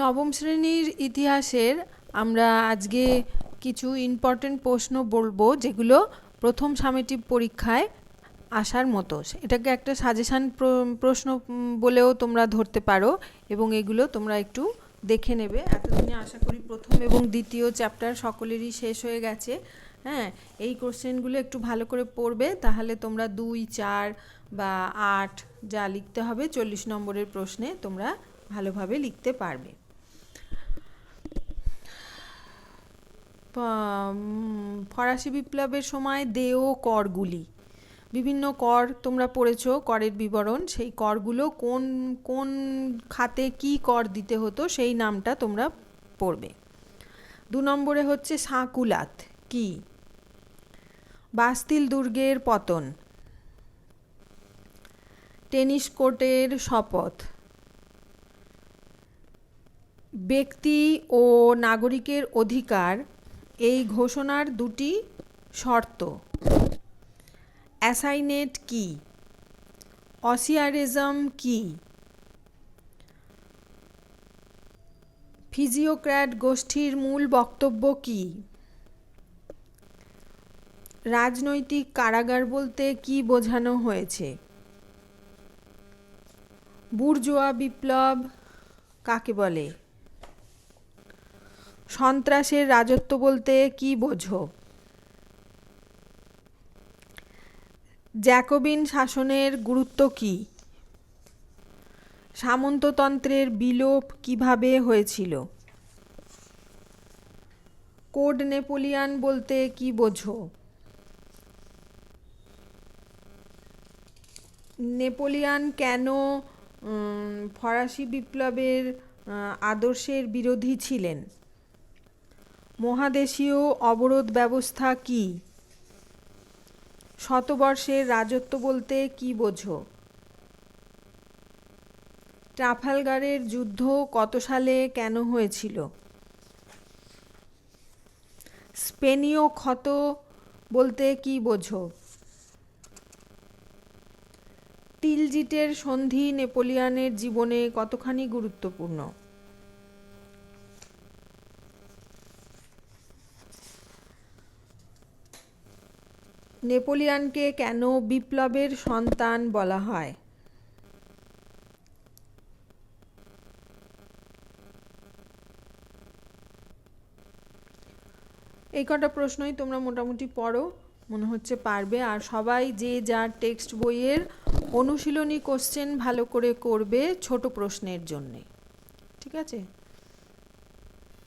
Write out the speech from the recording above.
নবম শ্রেণির ইতিহাসের আমরা আজকে কিছু ইম্পর্টেন্ট প্রশ্ন বলব, যেগুলো প্রথম সামেটিক পরীক্ষায় আসার মতো। এটাকে একটা সাজেশান প্রশ্ন বলেও তোমরা ধরতে পারো এবং এগুলো তোমরা একটু দেখে নেবে। এতদিনে আশা করি প্রথম এবং দ্বিতীয় চ্যাপ্টার সকলেরই শেষ হয়ে গেছে। হ্যাঁ এই কোশ্চেনগুলো একটু ভালো করে পড়বে, তাহলে তোমরা দুই, চার বা আট যা লিখতে হবে, চল্লিশ নম্বরের প্রশ্নে তোমরা ভালোভাবে লিখতে পারবে। ফরাসি বিপ্লবের সময় দেয় করগুলি। বিভিন্ন কর তোমরা পড়েছ, করের বিবরণ। সেই করগুলো কোন কোন খাতে কি কর দিতে হতো, সেই নামটা তোমরা পড়বে। দু নম্বরে হচ্ছে সাঁকুলাত, কি? বাস্তিল দুর্গের পতন। টেনিস কোর্টের শপথ। ব্যক্তি ও নাগরিকের অধিকার এই ঘোষণার দুটি শর্ত। অ্যাসাইনেট কি? অসিয়ারিজম কি? ফিজিওক্র্যাট গোষ্ঠীর মূল বক্তব্য কি? রাজনৈতিক কারাগার বলতে কি বোঝানো হয়েছে? বুর্জোয়া বিপ্লব কাকে বলে? সন্ত্রাসের রাজত্ব বলতে কি বোঝো? জ্যাকোবিন শাসনের গুরুত্ব কি? সামন্ততন্ত্রের বিলোপ কীভাবে হয়েছিল? কোড নেপোলিয়ান বলতে কি বোঝো? নেপোলিয়ান কেন ফরাসি বিপ্লবের আদর্শের বিরোধী ছিলেন? মহাদেশীয় অবরোধ ব্যবস্থা কি? শতবর্ষের রাজত্ব বলতে কি বোঝো? ট্রাফালগারের যুদ্ধ কত সালে কেন হয়েছিল? স্পেনীয় ক্ষত বলতে কি বোঝো? তিলজিটের সন্ধি নেপোলিয়ানের জীবনে কতখানি গুরুত্বপূর্ণ? নেপোলিয়ানকে কেন বিপ্লবের সন্তান বলা হয়? এই কটা প্রশ্নই তোমরা মোটামুটি পড়ো, মনে হচ্ছে পারবে। আর সবাই যে যার টেক্সট বইয়ের অনুশীলনী কোশ্চেন ভালো করে করবে ছোট প্রশ্নের জন্যে। ঠিক আছে?